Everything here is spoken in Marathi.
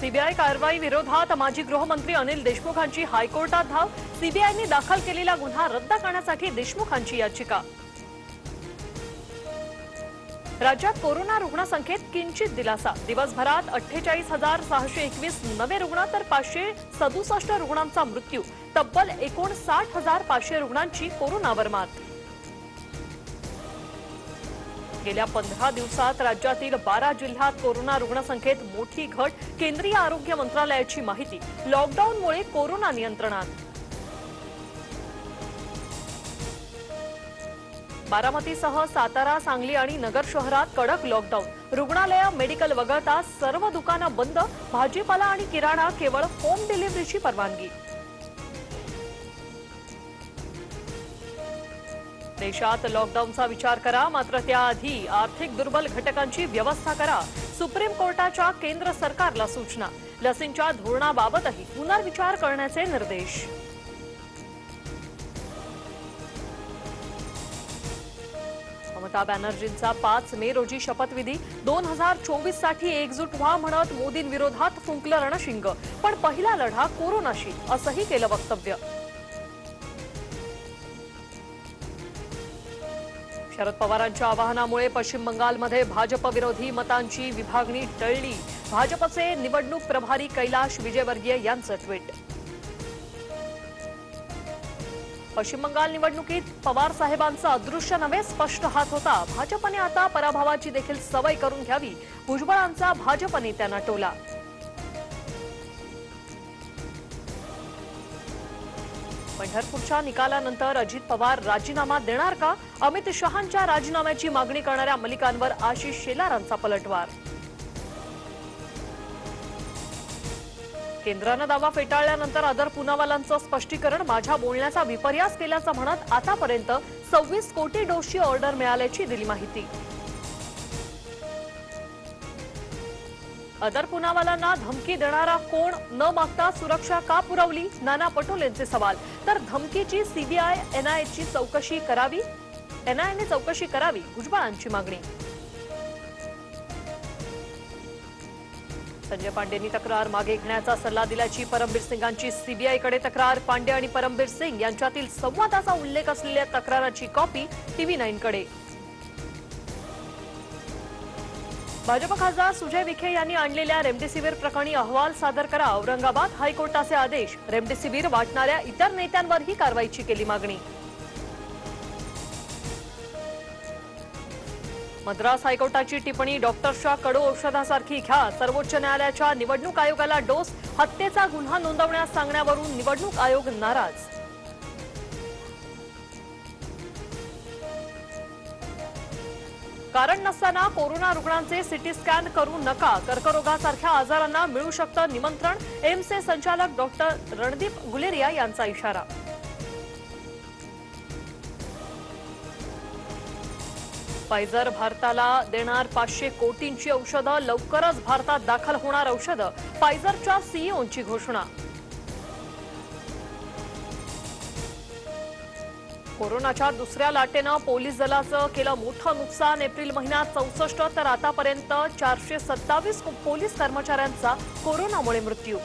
सीबीआय कारवाई विरोधात माजी गृहमंत्री अनिल देशमुखांची हायकोर्टात धाव. सीबीआयने दाखल केलेला गुन्हा रद्द करण्यासाठी देशमुखांची याचिका. राज्यात कोरोना रुग्णसंख्येत किंचित दिलासा. दिवसभरात अठ्ठेचाळीस हजार सहाशे एकवीस नवे रुग्ण तर पाचशे सदुसष्ट रुग्णांचा मृत्यू. तब्बल एकोणसाठ हजार पाचशे रुग्णांची कोरोनावर मात. गेल्या पंधरा दिवसात राज्यातील बारा जिल्ह्यात कोरोना रुग्णसंख्येत मोठी घट केंद्रीय आरोग्य मंत्रालयाची माहिती. लॉकडाऊनमुळे कोरोना नियंत्रणात. बारामतीसह सातारा सांगली आणि नगर शहरात कडक लॉकडाऊन. रुग्णालयं मेडिकल वगळता सर्व दुकानं बंद. भाजीपाला आणि किराणा केवळ होम डिलिव्हरीची परवानगी. देशात लॉकडाऊनचा विचार करा मात्र त्याआधी आर्थिक दुर्बल घटकांची व्यवस्था करा. सुप्रीम कोर्टाच्या केंद्र सरकारला सूचना. लसींच्या धोरणाबाबतही पुनर्विचार करण्याचे निर्देश. ममता बॅनर्जींचा पाच मे रोजी शपथविधी. दोन हजार चोवीससाठी एकजूट व्हा म्हणत मोदींविरोधात फुंकलं रणशिंग. पण पहिला लढा कोरोनाशी असंही केलं वक्तव्य. शरद पवारांच्या आवाहनामुळे पश्चिम बंगालमध्ये भाजप विरोधी मतांची विभागणी टळली. भाजपचे निवडणूक प्रभारी कैलाश विजयवर्गीय यांचं ट्विट. पश्चिम बंगाल निवडणुकीत पवार साहेबांचा अदृश्य नव्हे स्पष्ट हात होता. भाजपने आता पराभवाची देखील सवय करून घ्यावी. भुजबळांचा भाजप नेत्यांना टोला. पंढरपूरच्या निकालानंतर अजित पवार राजीनामा देणार का? अमित शहांच्या राजीनाम्याची मागणी करणाऱ्या मलिकांवर आशिष शेलारांचा पलटवार. केंद्रानं दावा फेटाळल्यानंतर आदर पुनावालांचं स्पष्टीकरण माझ्या बोलण्याचा विपर्यास केल्याचं म्हणत आतापर्यंत सव्वीस कोटी डोसची ऑर्डर मिळाल्याची दिली माहिती. अदर पुनावालांना धमकी देणारा कोण न मागता सुरक्षा का पुरवली? नाना पटोलेंचे सवाल. तर धमकीची सीबीआय एनआयएची चौकशी करावी? एनआयएने चौकशी करावी भुजबळांची मागणी. संजय पांडेंनी तक्रार मागे घेण्याचा सल्ला दिल्याची परमबीर सिंगांची सीबीआयकडे तक्रार. पांडे आणि परमबीर सिंग यांच्यातील संवादाचा उल्लेख असलेल्या तक्राराची कॉपी टीव्ही नाईनकडे भाजप खासदार सुजय विखे यांनी आणलेल्या रेमडेसिवीर प्रकरणी अहवाल सादर करा. औरंगाबाद हायकोर्टाचे आदेश. रेमडेसिवीर वाटणाऱ्या इतर नेत्यांवरही कारवाईची केली मागणी. मद्रास हायकोर्टाची टिप्पणी डॉक्टर्सच्या कडू औषधासारखी घ्या. सर्वोच्च न्यायालयाच्या निवडणूक आयोगाला डोस. हत्येचा गुन्हा नोंदवण्यास सांगण्यावरून निवडणूक आयोग नाराज. कारण नसताना कोरोना रुग्णांचे सिटी स्कॅन करू नका. कर्करोगासारख्या आजारांना मिळू शकतं निमंत्रण एम्सचे संचालक डॉक्टर रणदीप गुलेरिया यांचा इशारा. फायझर भारताला देणार पाचशे कोटींची औषधं लवकरच भारतात दाखल होणार औषधं फायझरच्या सीईओंची घोषणा. कोरोनाच्या दुसऱ्या लाटेनं पोलीस दलाचं केलं मोठं नुकसान. एप्रिल महिन्यात चौसष्ट तर आतापर्यंत चारशे सत्तावीस पोलीस कर्मचाऱ्यांचा कोरोनामुळे मृत्यू.